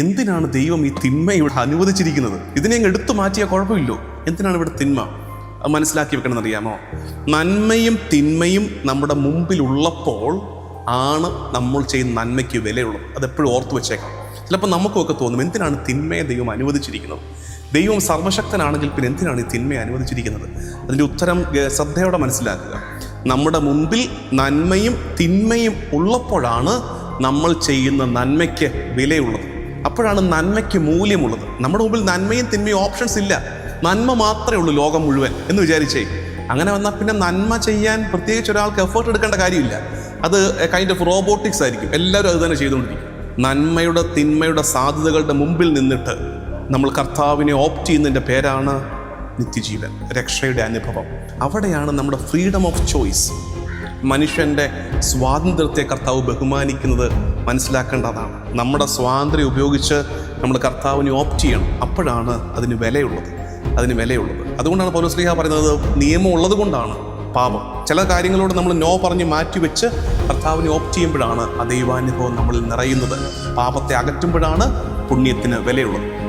എന്തിനാണ് ദൈവം ഈ തിന്മ ഇവിടെ അനുവദിച്ചിരിക്കുന്നത്? ഇതിനെ എടുത്തു മാറ്റിയാൽ കുഴപ്പമില്ലോ. എന്തിനാണ് ഇവിടെ തിന്മ? അത് മനസ്സിലാക്കി വെക്കണം അറിയാമോ നന്മയും തിന്മയും നമ്മുടെ മുമ്പിലുള്ളപ്പോൾ ആണ് നമ്മൾ ചെയ്യുന്ന നന്മയ്ക്ക് വിലയുള്ളത്. അതെപ്പോഴും ഓർത്തു വെച്ചേക്കാം ചിലപ്പോൾ നമുക്കൊക്കെ തോന്നും എന്തിനാണ് തിന്മയെ ദൈവം അനുവദിച്ചിരിക്കുന്നത്? ദൈവം സർവശക്തനാണെങ്കിൽ പിന്നെ എന്തിനാണ് ഈ തിന്മയെ അനുവദിച്ചിരിക്കുന്നത്? അതിന്റെ ഉത്തരം ശ്രദ്ധയോടെ മനസ്സിലാക്കുക. നമ്മുടെ മുമ്പിൽ നന്മയും തിന്മയും ഉള്ളപ്പോഴാണ് നമ്മൾ ചെയ്യുന്ന നന്മയ്ക്ക് വിലയുള്ളത്. അപ്പോഴാണ് നന്മയ്ക്ക് മൂല്യമുള്ളത്. നമ്മുടെ മുമ്പിൽ നന്മയും തിന്മയും ഓപ്ഷൻസ് ഇല്ല. നന്മ മാത്രമേ ഉള്ളൂ ലോകം മുഴുവൻ എന്ന് വിചാരിച്ചേ. അങ്ങനെ വന്നാൽ പിന്നെ നന്മ ചെയ്യാൻ പ്രത്യേകിച്ച് ഒരാൾക്ക് എഫേർട്ട് എടുക്കേണ്ട കാര്യമില്ല. അത് കൈൻഡ് ഓഫ് റോബോട്ടിക്സ് ആയിരിക്കും. എല്ലാവരും അത് തന്നെ ചെയ്തുകൊണ്ടിരിക്കും. നന്മയുടെ തിന്മയുടെ സാധ്യതകളുടെ മുമ്പിൽ നിന്നിട്ട് നമ്മൾ കർത്താവിനെ ഓപ്റ്റ് ചെയ്യുന്നതിന്റെ പേരാണ് നിത്യജീവൻ രക്ഷയുടെ അനുഭവം. അവിടെയാണ് നമ്മുടെ ഫ്രീഡം ഓഫ് ചോയ്സ് മനുഷ്യന്റെ സ്വാതന്ത്ര്യത്തെ കർത്താവ് ബഹുമാനിക്കുന്നത് മനസ്സിലാക്കേണ്ടതാണ്. നമ്മുടെ സ്വാതന്ത്ര്യം ഉപയോഗിച്ച് നമ്മൾ കർത്താവിനെ ഓപ്റ്റ് ചെയ്യണം. അപ്പോഴാണ് അതിന് വിലയുള്ളത്. അതിന് വിലയുള്ളത്. അതുകൊണ്ടാണ് പൗലോസ്ലിഹ പറയുന്നത് നിയമം ഉള്ളത് കൊണ്ടാണ് പാപം. ചില കാര്യങ്ങളോട് നമ്മൾ നോ പറഞ്ഞ് മാറ്റിവെച്ച് കർത്താവിനെ ഓപ്റ്റ് ചെയ്യുമ്പോഴാണ് ആ ദൈവാനുഭവം നമ്മളിൽ നിറയുന്നത്. പാപത്തെ അകറ്റുമ്പോഴാണ് പുണ്യത്തിന് വിലയുള്ളത്.